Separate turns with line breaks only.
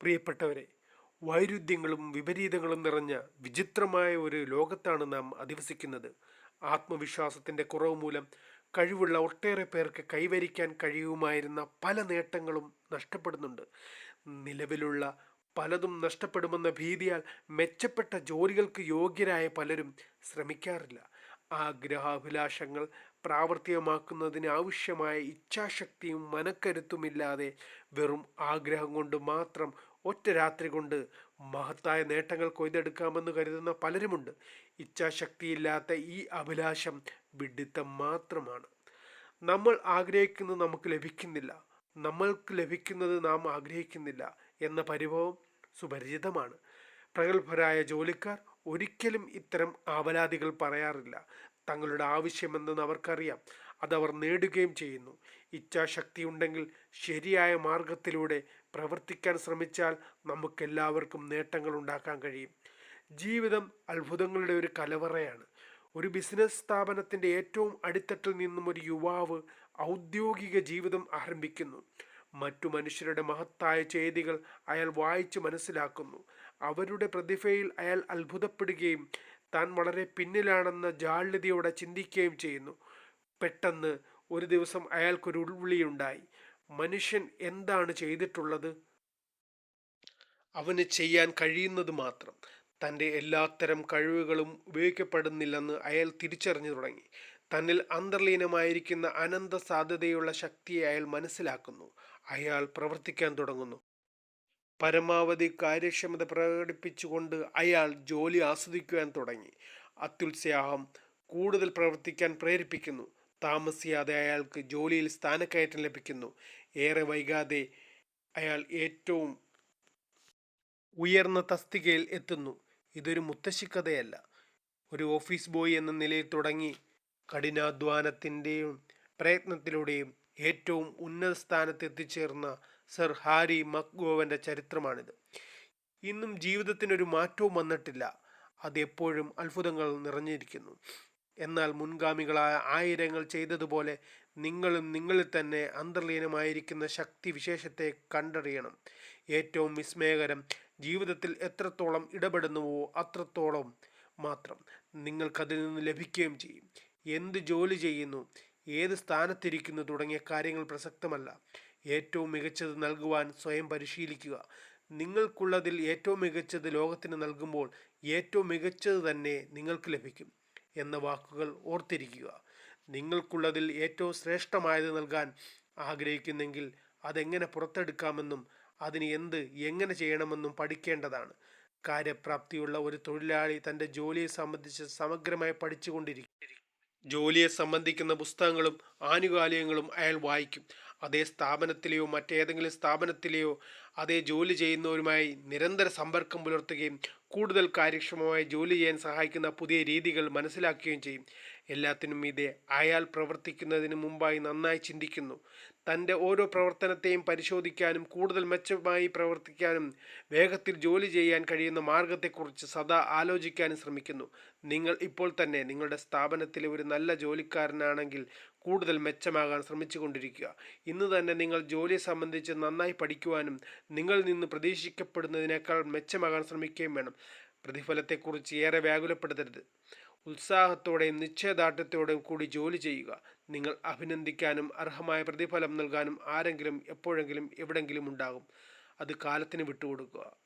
പ്രിയപ്പെട്ടവരെ വൈരുദ്ധ്യങ്ങളും വിപരീതങ്ങളും നിറഞ്ഞ വിചിത്രമായ ഒരു ലോകത്താണ് നാം അധിവസിക്കുന്നത്. ആത്മവിശ്വാസത്തിന്റെ കുറവ് മൂലം കഴിവുള്ള ഒട്ടേറെ പേർക്ക് കൈവരിക്കാൻ കഴിയുമായിരുന്ന പല നേട്ടങ്ങളും നഷ്ടപ്പെടുന്നുണ്ട്. നിലവിലുള്ള പലതും നഷ്ടപ്പെടുമെന്ന ഭീതിയാൽ മെച്ചപ്പെട്ട ജോലികൾക്ക് യോഗ്യരായ പലരും ശ്രമിക്കാറില്ല. ആഗ്രഹാഭിലാഷങ്ങൾ പ്രാവർത്തികമാക്കുന്നതിന് ആവശ്യമായ ഇച്ഛാശക്തിയും മനക്കരുത്തുമില്ലാതെ വെറും ആഗ്രഹം കൊണ്ട് മാത്രം ഒറ്റ രാത്രി കൊണ്ട് മഹത്തായ നേട്ടങ്ങൾ കൊയ്തെടുക്കാമെന്ന് കരുതുന്ന പലരുമുണ്ട്. ഇച്ഛാശക്തിയില്ലാത്ത ഈ അഭിലാഷം വിഡിത്തം മാത്രമാണ്. നമ്മൾ ആഗ്രഹിക്കുന്നത് നമുക്ക് ലഭിക്കുന്നില്ല. നമ്മൾക്ക് ലഭിക്കുന്നത് നാം ആഗ്രഹിക്കുന്നില്ല എന്ന പരിഭവം സുപരിചിതമാണ്. പ്രഗത്ഭരായ ജോലിക്കാർ ഒരിക്കലും ഇത്തരം ആവലാതികൾ പറയാറില്ല. തങ്ങളുടെ ആവശ്യമെന്തെന്ന് അവർക്കറിയാം. അതവർ നേടുകയും ചെയ്യുന്നു. ഇച്ഛാശക്തി ഉണ്ടെങ്കിൽ ശരിയായ മാർഗത്തിലൂടെ പ്രവർത്തിക്കാൻ ശ്രമിച്ചാൽ നമുക്കെല്ലാവർക്കും നേട്ടങ്ങൾ ഉണ്ടാക്കാൻ കഴിയും. ജീവിതം അത്ഭുതങ്ങളുടെ ഒരു കലവറയാണ്. ഒരു ബിസിനസ് സ്ഥാപനത്തിന്റെ ഏറ്റവും അടിത്തട്ടിൽ നിന്നും ഒരു യുവാവ് ഔദ്യോഗിക ജീവിതം ആരംഭിക്കുന്നു. മറ്റു മനുഷ്യരുടെ മഹത്തായ ചെയ്തികൾ അയാൾ വായിച്ച് മനസ്സിലാക്കുന്നു. അവരുടെ പ്രതിഭയിൽ അയാൾ അത്ഭുതപ്പെടുകയും താൻ വളരെ പിന്നിലാണെന്ന ജാള്യതയോടെ ചിന്തിക്കുകയും ചെയ്യുന്നു. പെട്ടെന്ന് ഒരു ദിവസം അയാൾക്കൊരു ഉൾവിളിയുണ്ടായി. മനുഷ്യൻ എന്താണ് ചെയ്തിട്ടുള്ളത്? അവന് ചെയ്യാൻ കഴിയുന്നത് മാത്രം. തന്റെ എല്ലാത്തരം കഴിവുകളും ഉപയോഗിക്കപ്പെടുന്നില്ലെന്ന് അയാൾ തിരിച്ചറിഞ്ഞു തുടങ്ങി. തന്നിൽ അന്തർലീനമായിരിക്കുന്ന അനന്ത സാധ്യതയുള്ള ശക്തിയെ അയാൾ മനസ്സിലാക്കുന്നു. അയാൾ പ്രവർത്തിക്കാൻ തുടങ്ങുന്നു. പരമാവധി കാര്യക്ഷമത പ്രകടിപ്പിച്ചുകൊണ്ട് അയാൾ ജോലി ആസ്വദിക്കുവാൻ തുടങ്ങി. അത്യുത്സാഹം കൂടുതൽ പ്രവർത്തിക്കാൻ പ്രേരിപ്പിക്കുന്നു. താമസിയാതെ അയാൾക്ക് ജോലിയിൽ സ്ഥാനക്കയറ്റം ലഭിക്കുന്നു. ഏറെ വൈകാതെ അയാൾ ഏറ്റവും ഉയർന്ന തസ്തികയിൽ എത്തുന്നു. ഇതൊരു മുത്തശ്ശിക്കഥയല്ല. ഒരു ഓഫീസ് ബോയ് എന്ന നിലയിൽ തുടങ്ങി കഠിനാധ്വാനത്തിന്റെയും പ്രയത്നത്തിലൂടെയും ഏറ്റവും ഉന്നത സ്ഥാനത്ത് എത്തിച്ചേർന്ന സർ ഹാരി മക്ഗോവന്റെ ചരിത്രമാണിത്. ഇന്നും ജീവിതത്തിനൊരു മാറ്റവും വന്നിട്ടില്ല. അത് എപ്പോഴും അത്ഭുതങ്ങൾ നിറഞ്ഞിരിക്കുന്നു. എന്നാൽ മുൻഗാമികളായ ആയിരങ്ങൾ ചെയ്തതുപോലെ നിങ്ങളും നിങ്ങളിൽ തന്നെ അന്തർലീനമായിരിക്കുന്ന ശക്തി വിശേഷത്തെ കണ്ടറിയണം. ഏറ്റവും വിസ്മയകരം ജീവിതത്തിൽ എത്രത്തോളം ഇടപെടുന്നുവോ അത്രത്തോളം മാത്രം നിങ്ങൾക്കതിൽ നിന്ന് ലഭിക്കുകയും ചെയ്യും. എന്ത് ജോലി ചെയ്യുന്നു ഏത് സ്ഥാനത്തിരിക്കുന്നു തുടങ്ങിയ കാര്യങ്ങൾ പ്രസക്തമല്ല. ഏറ്റവും മികച്ചത് നൽകുവാൻ സ്വയം പരിശീലിക്കുക. നിങ്ങൾക്കുള്ളതിൽ ഏറ്റവും മികച്ചത് ലോകത്തിന് നൽകുമ്പോൾ ഏറ്റവും മികച്ചത് തന്നെ നിങ്ങൾക്ക് ലഭിക്കും എന്ന വാക്കുകൾ ഓർത്തിരിക്കുക. നിങ്ങൾക്കുള്ളതിൽ ഏറ്റവും ശ്രേഷ്ഠമായത് നൽകാൻ ആഗ്രഹിക്കുന്നെങ്കിൽ അതെങ്ങനെ പുറത്തെടുക്കാമെന്നും അതിന് എന്ത് എങ്ങനെ ചെയ്യണമെന്നും പഠിക്കേണ്ടതാണ്. കാര്യപ്രാപ്തിയുള്ള ഒരു തൊഴിലാളി തന്റെ ജോലിയെ സംബന്ധിച്ച് സമഗ്രമായി പഠിച്ചുകൊണ്ടിരിക്കും. ജോലിയെ സംബന്ധിക്കുന്ന പുസ്തകങ്ങളും ആനുകാലികങ്ങളും അയാൾ വായിക്കും. അതേ സ്ഥാപനത്തിലെയോ മറ്റേതെങ്കിലും സ്ഥാപനത്തിലെയോ അതേ ജോലി ചെയ്യുന്നവരുമായി നിരന്തര സമ്പർക്കം പുലർത്തുകയും കൂടുതൽ കാര്യക്ഷമമായി ജോലി ചെയ്യാൻ സഹായിക്കുന്ന പുതിയ രീതികൾ മനസ്സിലാക്കുകയും ചെയ്യും. എല്ലാത്തിനും ഇത് അയാൾ പ്രവർത്തിക്കുന്നതിന് മുമ്പായി നന്നായി ചിന്തിക്കുന്നു. തന്റെ ഓരോ പ്രവർത്തനത്തെയും പരിശോധിക്കാനും കൂടുതൽ മെച്ചമായി പ്രവർത്തിക്കാനും വേഗത്തിൽ ജോലി ചെയ്യാൻ കഴിയുന്ന മാർഗത്തെക്കുറിച്ച് സദാ ആലോചിക്കാനും ശ്രമിക്കുന്നു. നിങ്ങൾ ഇപ്പോൾ തന്നെ നിങ്ങളുടെ സ്ഥാപനത്തിലെ ഒരു നല്ല ജോലിക്കാരനാണെങ്കിൽ കൂടുതൽ മെച്ചമാകാൻ ശ്രമിച്ചുകൊണ്ടിരിക്കുക. ഇന്ന് തന്നെ നിങ്ങൾ ജോലിയെ സംബന്ധിച്ച് നന്നായി പഠിക്കുവാനും നിങ്ങളിൽ നിന്ന് പ്രതീക്ഷിക്കപ്പെടുന്നതിനേക്കാൾ മെച്ചമാകാൻ ശ്രമിക്കുകയും വേണം. പ്രതിഫലത്തെക്കുറിച്ച് ഏറെ വ്യാകുലപ്പെടുത്തരുത്. ഉത്സാഹത്തോടെയും നിശ്ചയദാർഢ്യത്തോടെയും കൂടി ജോലി ചെയ്യുക. നിങ്ങൾ അഭിനന്ദിക്കാനും അർഹമായ പ്രതിഫലം നൽകാനും ആരെങ്കിലും എപ്പോഴെങ്കിലും എവിടെങ്കിലും ഉണ്ടാകും. അത് കാലത്തിന് വിട്ടുകൊടുക്കുക.